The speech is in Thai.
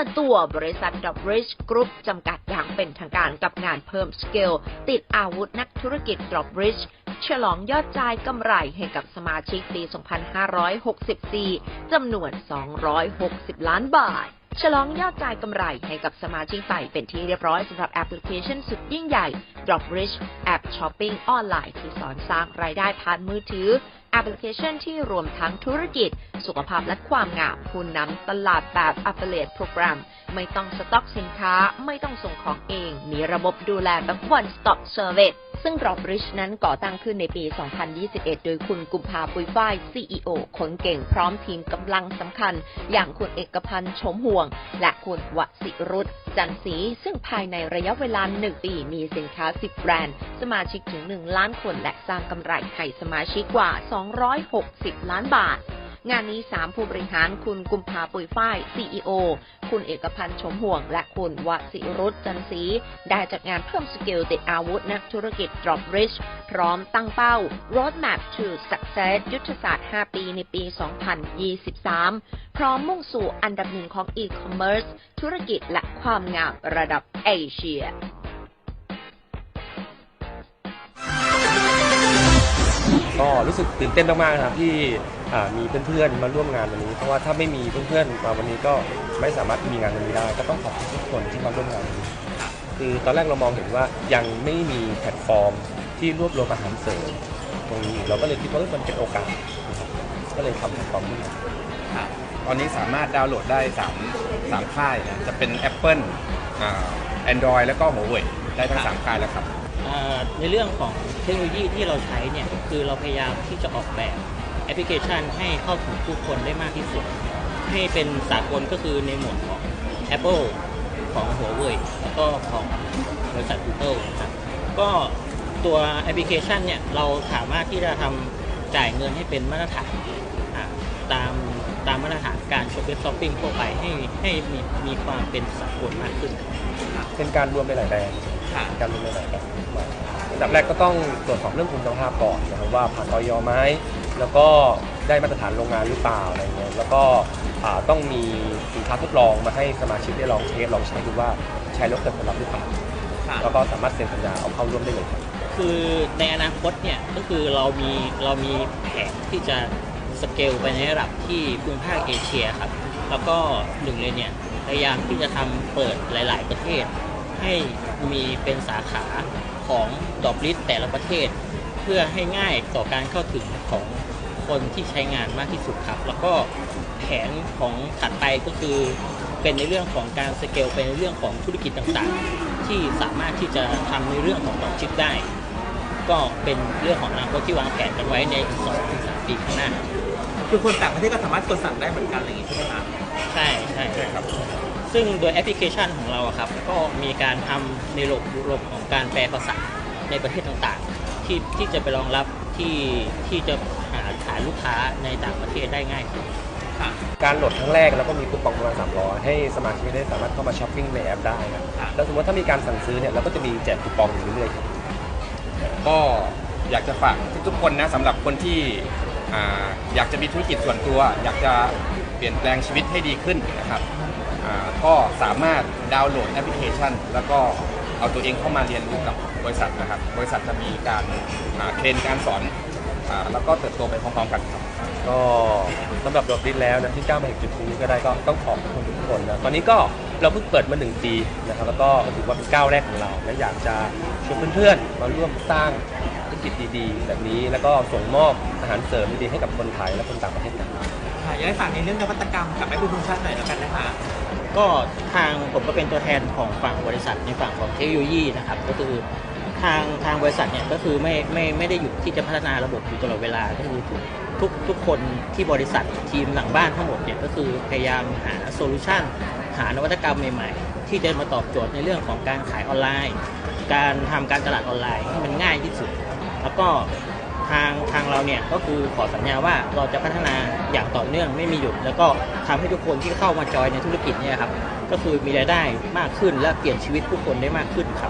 ปิดตัวบริษัท d o b r i d g e Group จำกัดอย่างเป็นทางการกับงานเพิ่มสเกล ติดอาวุธนักธุรกิจ d o b r i d g e ฉลองยอดจ่ายกำไรให้กับสมาชิกปี 2564 จำนวน 260 ล้านบาท ฉลองยอดจ่ายกำไรให้กับสมาชิกไปเป็นที่เรียบร้อยสำหรับแอปพลิเคชันสุดยิ่งใหญ่ Dropbridge แอปช้อปปิ้งออนไลน์ที่สอนสร้างรายได้ผ่านมือถือ แอปพลิเคชันที่รวมทั้งธุรกิจ สุขภาพและความงามผู้นำตลาดแบบ Affiliate Program ไม่ต้องสต็อกสินค้า ไม่ต้องส่งของเอง มีระบบดูแลแบบ One Stop Service ซึ่ง Dropbridge นั้นก่อตั้งขึ้นในปี 2021 โดยคุณกุมภาปุยฝ้าย CEO คนเก่งพร้อมทีมกำลังสำคัญ อย่างคุณเอกพันธ์ชมห่วง และคุณวสิรุตจันทร์ศรีซึ่งภายในระยะเวลา 1 ปีมีสินค้า 10 แบรนด์ สมาชิกถึง 1 ล้านคน และสร้างกำไรให้สมาชิกกว่า 260 ล้านบาท งานนี้ 3 ผู้บริหารคุณกุมภาปุ๋ยฝ้าย CEO คุณเอกพันธ์ชมห่วง และคุณวสิรุตจันทร์ศรีได้จัดงานเพิ่มสกิลติดอาวุธนักธุรกิจ Dropbridge พร้อมตั้งเป้า Roadmap to Success ยุทธศาสตร์ 5 ปีในปี 2023 พร้อมมุ่งสู่อันดับหนึ่งของ e-commerce ธุรกิจและความงามระดับเอเชีย รู้สึกตื่นเต้นมากๆนะครับที่มีเพื่อนๆมาร่วมงานวันนี้ เพราะว่าถ้าไม่มีเพื่อนๆมาวันนี้ก็ไม่สามารถมีงานวันนี้ได้ ก็ต้องขอบคุณทุกคนที่มาร่วมงานวันนี้คือตอนแรกเรามองเห็นว่ายังไม่มีแพลตฟอร์มที่รวบรวมอาหารเสริมตรงนี้เราก็เลยคิดว่ามันเป็นโอกาส ก็เลยทำแพลตฟอร์มขึ้ตอนนี้สามารถดาวน์โหลดได้3 3ค่ายนะจะเป็น Apple Android แล้วก็ Huawei ได้ทั้ง3ค่ายแล้วครับ ในเรื่องของเทคโนโลยีที่เราใช้เนี่ยคือเราพยายามที่จะออกแบบแอปพลิเคชันให้เข้าถึงผู้คนได้มากที่สุด ให้เป็นสากลก็คือในหมวดของ Apple ของ Huawei แล้วก็ของบริษัท Google นะครับก็ตัวแอปพลิเคชันเนี่ยเราสามารถที่จะทำจ่ายเงินให้เป็นมาตรฐานตามตามมาตรฐานการช็อปปิ้งช้อปปิ้งทั่วไปให้ให้มีมีความเป็นสากลมากขึ้น เป็นการรวมไปหลายแบรนด์ ค่ะการรวมหลายๆแบรนด์อันดับแรกก็ต้องตรวจสอบเรื่องคุณภาพก่อนนะครับว่าผ่านออยไหมแล้วก็ได้มาตรฐานโรงงานหรือเปล่าอะไรเงี้ยแล้วก็อ่าต้องมีสินค้าทดลองมาให้สมาชิกได้ลองเทสลองใช้ดูว่าใช้แล้วเกิดผลลัพธ์หรือเปล่าค่ะแล้วก็สามารถเซ็นสัญญาเอาเข้าร่วมได้เลยครับคือในอนาคตเนี่ยก็คือเรามีเรามีแผนที่จะสเกลไปในระดับที่ภูมิภาคเอเชียครับ แล้วก็หนึ่งเลยเนี่ยพยายามที่จะทำเปิดหลาย ๆ ประเทศ ให้มีเป็นสาขาของดอกลิสแต่ละประเทศ เพื่อให้ง่ายต่อการเข้าถึงของคนที่ใช้งานมากที่สุดครับ แล้วก็แผนของถัดไปก็คือเป็นในเรื่องของการสเกลไปในเรื่องของธุรกิจต่างๆ ที่สามารถที่จะทำในเรื่องของดอกชิปได้ ก็เป็นเรื่องของอนาคตที่วางแผนกันไว้ในอีก2-3ปีข้างหน้า คือคนต่างประเทศก็สามารถกดสั่งได้เหมือนกันอะไรอย่างงี้ใช่ไหมคะใช่ใช่ใช่ครับ ซึ่งโดยแอปพลิเคชันของเราอะครับก็มีการทำในระบบระบบของการแปลภาษาในประเทศต่างๆ ที่ที่จะไปรองรับที่ที่จะหาฐานลูกค้าในต่างประเทศได้ง่ายขึ้นค่ะการโหลดครั้งแรกแล้วก็มีคูปองประมาณ300 ให้สมาชิกได้สามารถเข้ามาช้อปปิ้งในแอปได้ครับครับแล้วสมมติถ้ามีการสั่งซื้อเนี่ยเราก็จะมีแจกคูปองอยู่เรื่อยๆครับก็อยากจะฝากทุกๆคนนะสำหรับคนที่อ่าอยากจะมีธุรกิจส่วนตัว อยากจะเปลี่ยนแปลงชีวิตให้ดีขึ้นนะครับ อ่าก็สามารถดาวน์โหลดแอปพลิเคชัน แล้วก็เอาตัวเองเข้ามาเรียนรู้กับบริษัทนะครับ บริษัทจะมีการอ่าเทรนการสอนอาแล้วก็เติบโตไปพร้อมๆกันครับ ก็สำหรับดอกดินแล้วนะที่ก้าวมาถึงจุดนี้ก็ได้ก็ต้องขอบคุณทุกคนนะตอนนี้ก็เราเพิ่งเปิดมาหนึ่งปีนะครับแล้วก็ถือว่าเป็นก้าวแรกของเรา และอยากจะชวนเพื่อนๆมาร่วมสร้างธุรกิจดีๆ แบบนี้แล้วก็ส่งมอบอาหารเสริมดีๆให้กับคนไทยและคนต่างประเทศกัน ค่ะอยากให้ฝากในเรื่องนวัตกรรมกับแอปพลิเคชันหน่อยแล้วกันนะคะก็ทางผมก็เป็นตัวแทนของฝั่งบริษัทในฝั่งของเทคโนโลยีนะครับก็คือทางทางบริษัทเนี่ยก็คือไม่ไม่ไม่ได้หยุดที่จะพัฒนาระบบอยู่ตลอดเวลาก็คือทุกทุกทุกคนที่บริษัททีมหลังบ้านทั้งหมดเนี่ยก็คือพยายามหาโซลูชันหานวัตกรรมใหม่ๆ ที่จะมาตอบโจทย์ในเรื่องของการขายออนไลน์ การทำการตลาดออนไลน์ให้มันง่ายที่สุด แล้วก็ ทางทางเราเนี่ยก็คือขอสัญญาว่าเราจะพัฒนาอย่างต่อเนื่องไม่มีหยุด แล้วก็ทำให้ทุกคนที่เข้ามาจอยในธุรกิจเนี่ยครับก็คือมีรายได้มากขึ้นและเปลี่ยนชีวิตผู้คนได้มากขึ้นครับ